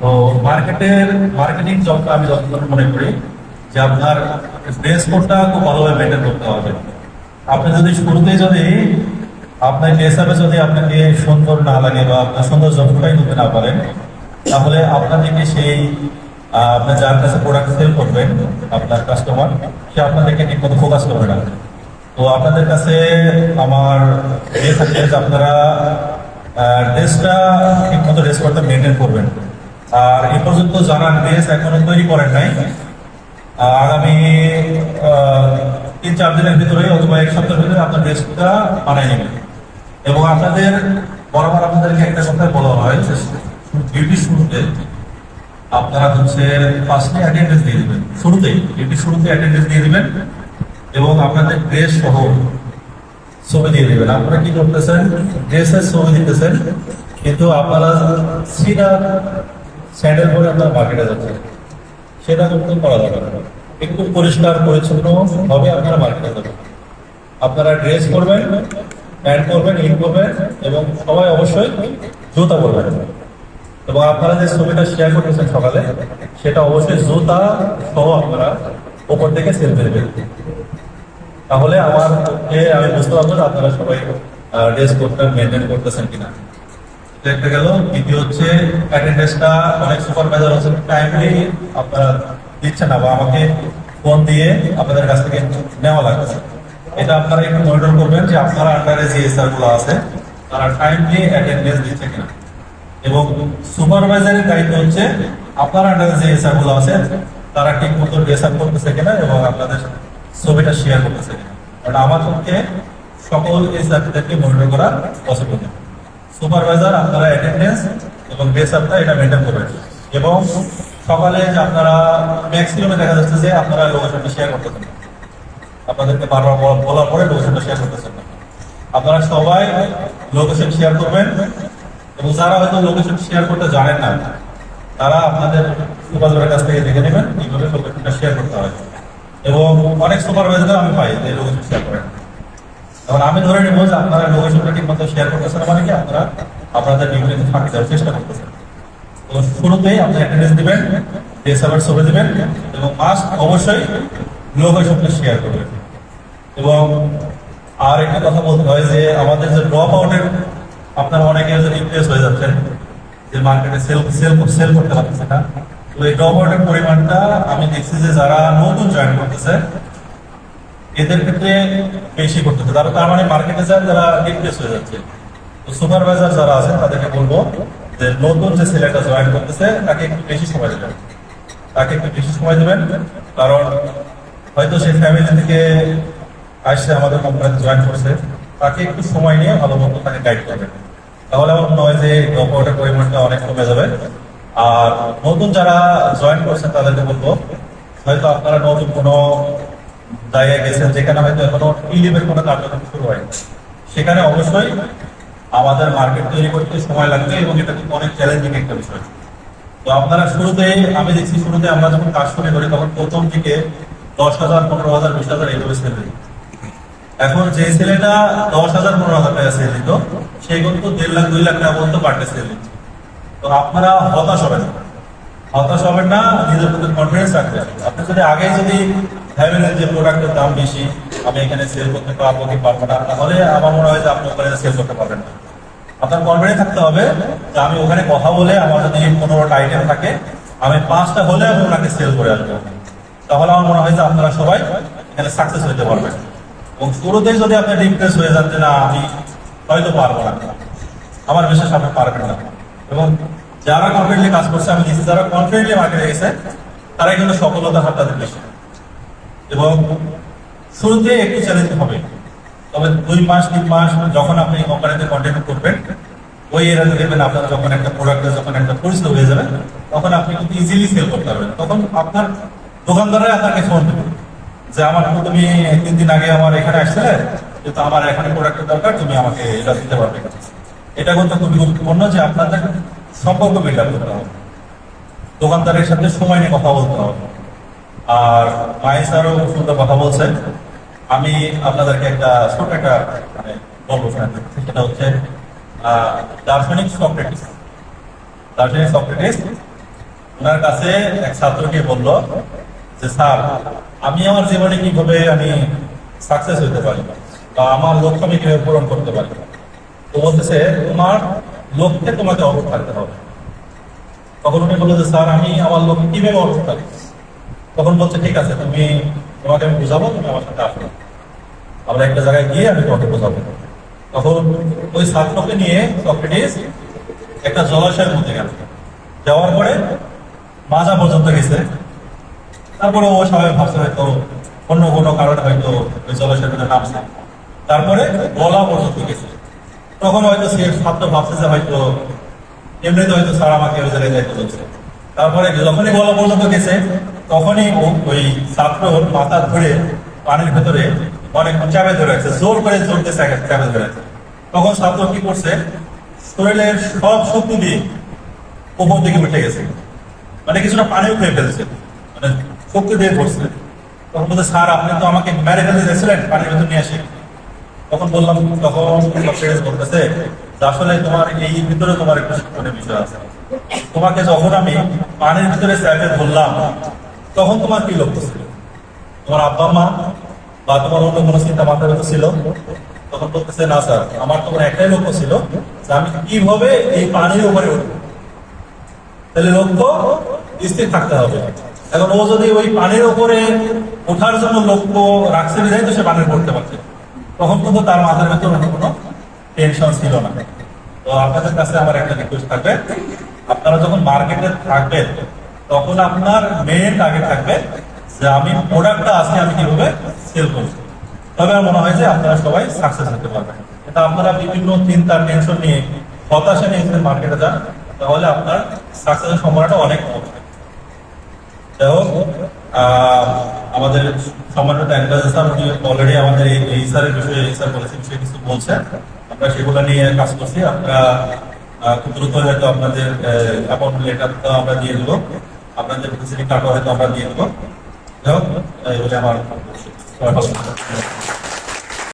তো মার্কেটের মার্কেটিং জবটা আমি যতদূর মনে করি যে আপনার ড্রেস কোডটা খুব ভালোভাবে মেনটেন করতে হবে। আপনি যদি শুরুতে যদি আপনার ড্রেসআপে যদি আপনাকে সুন্দর না লাগে বা আপনার সুন্দর যত্নটাই করতে না পারেন তাহলে আপনাদেরকে সেই আহ, আপনি যার কাছে প্রোডাক্ট সেল করবেন আপনার কাস্টমার সে আপনাদেরকে ঠিক মতো ফোকাস করবে না। তো আপনাদের কাছে আমার ইয়ে থাকবে যে আপনারা ড্রেসটা ঠিক মতো ড্রেস করতে মেনটেন করবেন। আর এ পর্যন্ত যারা ড্রেস এখনও তৈরি করেন নাই। আগামী তিন চার দিনের ভিতরে অথবা এক সপ্তাহের ভিতরে আপনার ড্রেসটা বানাই নেবেন। এবং আপনাদের, বরাবর আপনাদেরকে একটা কথা বলা হয় ডিউটি শুরুতে আপনারা হচ্ছে ফার্স্টে অ্যাটেন্ডেন্স দিয়ে দিবেন। শুরুতেই ডিউটি শুরুতে অ্যাটেন্ডেন্স দিয়ে দিবেন এবং আপনাদের ড্রেস সহ ছবি দিয়ে দিবেন। আপনারা কি করতেছেন? ড্রেসের ছবি দিতেছেন। কিন্তু আপনারা সিধা স্যান্ডেল পরে আপনার মার্কেটে যাচ্ছেন সেটা কিন্তু করা যাবে না। একটু পরিষ্কার পরিচ্ছন্ন হবে আপনারা মার্কেটে যাবেন। আপনারা ড্রেস করবেন প্যান্ট করবেন ইন করবেন এবং সবাই অবশ্যই জুতা করবেন এবং আপনারা যে ছবিটা শেয়ার করেছেন সকালে, সেটা অবশ্যই জুতা সহ আপনারা ওপর থেকে সেলফি দেবেন তাহলে আমার আমি বুঝতে পারব আপনারা সবাই ড্রেস কোডটা মেনটেন করতেছেন কিনা। একটা গেল, দ্বিতীয় হচ্ছে অ্যাটেন্ডেন্সটা অনেক সুপারভাইজার হচ্ছে টাইমলি আপনারা দিচ্ছেন না বা আমাকে ফোন দিয়ে আপনাদের কাছ থেকে নেওয়া লাগছে এটা আপনারা একটু মনিটর করবেন যে আপনারা আন্ডারে যে এসআরগুলো আছে, তারা টাইমলি অ্যাটেন্ডেন্স দিচ্ছে কিনা। এবং সুপারভাইজারের দায়িত্ব হচ্ছে, আপনার আন্ডারে যে এসআরগুলো আছে, তারা ঠিক মতো ড্রেস আপ করতেছে কিনা এবং আপনাদের ছবিটা শেয়ার করতেছে কিনা। কারণ আমার পক্ষে সকল এসআরদেরকে মনিটর করা পসিবল না। সুপারভাইজার, আপনারা অ্যাটেন্ডেন্স এবং ড্রেস আপটা এটা মেনটেন করবেন। এবং সকালে যে আপনারা ম্যাক্সিমামে দেখা যাচ্ছে যে আপনারা লোকেশনটা শেয়ার করতেছেন না। আপনাদেরকে বারবার বলার পরে লোকেশনটা শেয়ার করতেছেন না। আপনারা সবাই লোকেশন শেয়ার করবেন এবং যারা হয়তো লোকেশন শেয়ার করতে জানেন না, তারা আপনাদের সুপারভাইজারের কাছ থেকে দেখে নেবেন কীভাবে লোকেশনটা শেয়ার করতে হয়। এবং অনেক সুপারভাইজার আমি পাই যে লোকেশন শেয়ার করেন। এখন আমি ধরে নেব যে আপনারা লোকেশনটা ঠিক মতো শেয়ার করতেছেন মানে কি? আপনারা আপনাদের ডিউটিতে ফাঁকি দেওয়ার চেষ্টা করতেছেন। তো শুরুতেই আপনি অ্যাটেন্ডেন্স দিবেন ডিএসএলআর ছবি এবং মাস্ক অবশ্যই লোকেশনটা শেয়ার করবেন। এবং আর একটা কথা বলতে হয় যে আমাদের যে ড্রপ আউটের আপনারা অনেকে ইমপ্রেস হয়ে যাচ্ছেন যে মার্কেটে সেল সেল সেল করতে পারতেছে না। তো এই ড্রপ আউটের পরিমাণটা আমি দেখছি যে যারা নতুন জয়েন করতেছে, এদের ক্ষেত্রে বেশি করতেছে তারা তার মানে মার্কেটে যায় যারা ইমপ্রেস হয়ে যাচ্ছে। তো সুপারভাইজার যারা আছে তাদেরকে বলব যে নতুন যে ছেলেটা জয়েন করতেছে, তাকে একটু বেশি সময় দেবেন। তাকে একটু বেশি সময় দেবেন। কারণ হয়তো সেই ফ্যামিলি থেকে আসছে, আমাদের কোম্পানিতে জয়েন করছে। তাকে একটু সময় নিয়ে ভালো মতো তাকে গাইড করবেন। তাহলে আমার মনে হয় যে ড্রপ আউটের পরিমাণটা অনেক কমে যাবে। আর নতুন যারা জয়েন করছেন তাদেরকে বলব, হয়তো আপনারা নতুন কোনো জায়গায় গেছেন, যেখানে হয়তো এখনও ইলিভের কোনো কার্যক্রম শুরু হয়নি। সেখানে অবশ্যই আমাদের মার্কেট তৈরি করতে সময় লাগবে এবং এটা কিন্তু অনেক চ্যালেঞ্জিং একটা বিষয়। তো আপনারা শুরুতে আমি দেখছি শুরুতে আমরা যখন কাজ শুরু করি, তখন প্রথম দিকে দশ হাজার, পনেরো হাজার, বিশ হাজার এইভাবে সেল এখন যে ছেলেটা দশ হাজার, পনেরো হাজার টাকা সেল দিত সে কিন্তু দেড় লাখ, দুই লাখ টাকা পর্যন্ত পার ডে সেল দিচ্ছে তো আপনারা হতাশ হবেন। হতাশ হবেন না, নিজের প্রতি কনফিডেন্স রাখবেন। আপনি যদি আগে যদি ভাবেন যে প্রোডাক্টের দাম বেশি। আমি এখানে সেল করতে পারব কি পারব না তাহলে আমার মনে হয় যে আপনি ওখানে সেল করতে পারবেন না। আপনার কনফিডেন্স থাকতে হবে যে আমি ওখানে কথা বলে আমার যদি পনেরোটা আইটেম থাকে, আমি পাঁচটা হলে আমি ওনাকে সেল করে আসব। তাহলে আমার মনে হয় যে আপনারা সবাই এখানে সাকসেস হতে পারবেন। এবং শুরুতেই যদি আপনি ইমপ্রেস হয়ে যান যে না, আমি হয়তো পারব না। আমার বিশ্বাস আপনি পারবেন না। এবং যারা কনফিডেন্টলি কাজ করছে, আমি দেখছি, যারা কনফিডেন্টলি মার্কেটে গেছে, তারাই কিন্তু সফলতার হাত তাদের বেশি। এবং শুরুতে একটু চ্যালেঞ্জ হবে। তবে দুই মাস, তিন মাস যখন আপনি কোম্পানিতে কন্টিনিউ করবেন, ওই এরিয়াতে দেখবেন আপনার যখন একটা প্রোডাক্টের যখন একটা পরিচিত হয়ে যাবে, তখন আপনি কিন্তু ইজিলি সেল করতে পারবেন। তখন আপনার দোকানদাররাই আপনাকে ফোন দেবে যে, আমার তুমি তিন দিন আগে আমার এখানে আসছিলে কিন্তু আমার এখানে প্রোডাক্টের দরকার, তুমি আমাকে এটা দিতে পারবে। এটা কিন্তু খুবই গুরুত্বপূর্ণ যে, আপনাদের সম্পর্ক বিল্ড আপ করতে হবে। দোকানদারের সাথে সময় নিয়ে কথা বলতে হবে। আর মাই স্যারও সুন্দর কথা বলছেন আমি আপনাদেরকে একটা ছোট একটা মানে শোনাতে সেটা হচ্ছে দার্শনিক সক্রেটিস। দার্শনিক সক্রেটিস ওনার কাছে এক ছাত্রকে বলল যে, স্যার, আমি আমার জীবনে কীভাবে আমি সাকসেস হতে পারি বা আমার লক্ষ্য আমি কীভাবে পূরণ করতে পারি? তো বলতেছে, তোমার লক্ষ্যে তোমাকে অটুট থাকতে হবে। তখন উনি বলল যে, স্যার, আমি আমার লক্ষ্যে কীভাবে অটুট থাকি তখন বলছে, ঠিক আছে, তুমি তোমাকে আমি বুঝাবো, তুমি আমার সাথে আসো আমরা একটা জায়গায় গিয়ে আমি তোমাকে বোঝাবো। তখন ওই ছাত্রকে নিয়ে সক্রেটিস একটা জলাশয়ের মধ্যে গেল। যাওয়ার পরে মাজা পর্যন্ত গেছে। তারপরে ও সবাই ভাবছে হয়তো অন্য কোনো কারণে হয়তো ওই জলাশয়ের মধ্যে নামছে। তারপরে গলা পর্যন্ত গেছে। তখন হয়তো সে ছাত্র ভাবছে যে হয়তো এমনিতে হয়তো স্যার আমাকে ওই জায়গায় যাইতে বলছে তারপরে যখনই গলা পর্যন্ত গেছে, তখনই ওই ছাত্র মাথা ধরে পানির ভেতরে অনেক চাপে ধরে রাখছে, জোর করে জোর দিয়ে চাপে ধরে রাখছে। তখন ছাত্র কি করছে? শরীরের সব শক্তি দিয়ে উপর দিকে উঠে গেছে। মানে কিছুটা পানিও খেয়ে ফেলছে। মানে শক্তি দিয়ে ধরছে। তখন বলতে স্যার, আপনি তো আমাকে মেরে ফেলতে চাইছিলেন পানির ভেতর নিয়ে আসে তখন বললাম, তখন বলতেছে আসলে তোমার এই ভিতরে তোমার একটা বিষয় আছে। তোমাকে যখন আমি পানির ভিতরে স্যাপে ধরলাম, তখন তোমার কি লক্ষ্য ছিল? তোমার আব্বা মা বা তোমার অন্য কোনো চিন্তা মাথার ভেতর ছিল? তখন বলতেছে, না স্যার, আমার তোমার একটাই লক্ষ্য ছিল যে আমি কীভাবে এই পানির উপরে উঠবো। তাহলে লক্ষ্য স্থির থাকতে হবে। এখন ও যদি ওই পানির উপরে ওঠার জন্য লক্ষ্য রাখছে বিধায় তো সে পানির পড়তে পারছে তখন কিন্তু তার মাথার ভেতর কোনো টেনশন ছিল না। তো আপনাদের কাছে আমার একটা রিকোয়েস্ট থাকবে। আপনারা যখন মার্কেটে থাকবেন, তখন আপনার মেন টার্গেট থাকবে যে আমি প্রোডাক্টটা আছে আমি কীভাবে সেল করছি তবে আমার মনে হয় যে আপনারা সবাই সাকসেস হতে পারবেন। এটা আপনারা বিভিন্ন চিন্তা টেনশন নিয়ে, হতাশা নিয়ে যদি মার্কেটে যান, তাহলে আপনার সাকসেসের সম্ভাবনাটা অনেক কম যাই হোক আমাদের সম্মানিত অ্যাডভাইজার স্যার, উনি অলরেডি আমাদের এই স্যারের বিষয়ে এই স্যার বলেছেন, সে কিছু বলছেন আমরা সেগুলো নিয়ে কাজ করছি। আপনারা খুব দ্রুত হয়তো আপনাদের অ্যাকাউন্ট লেটারটা আমরা দিয়ে দেবো আপনাদের ফেসিলিটি কার্ডও হয়তো আমরা দিয়ে দেবো যাই হোক এই বলে আমার।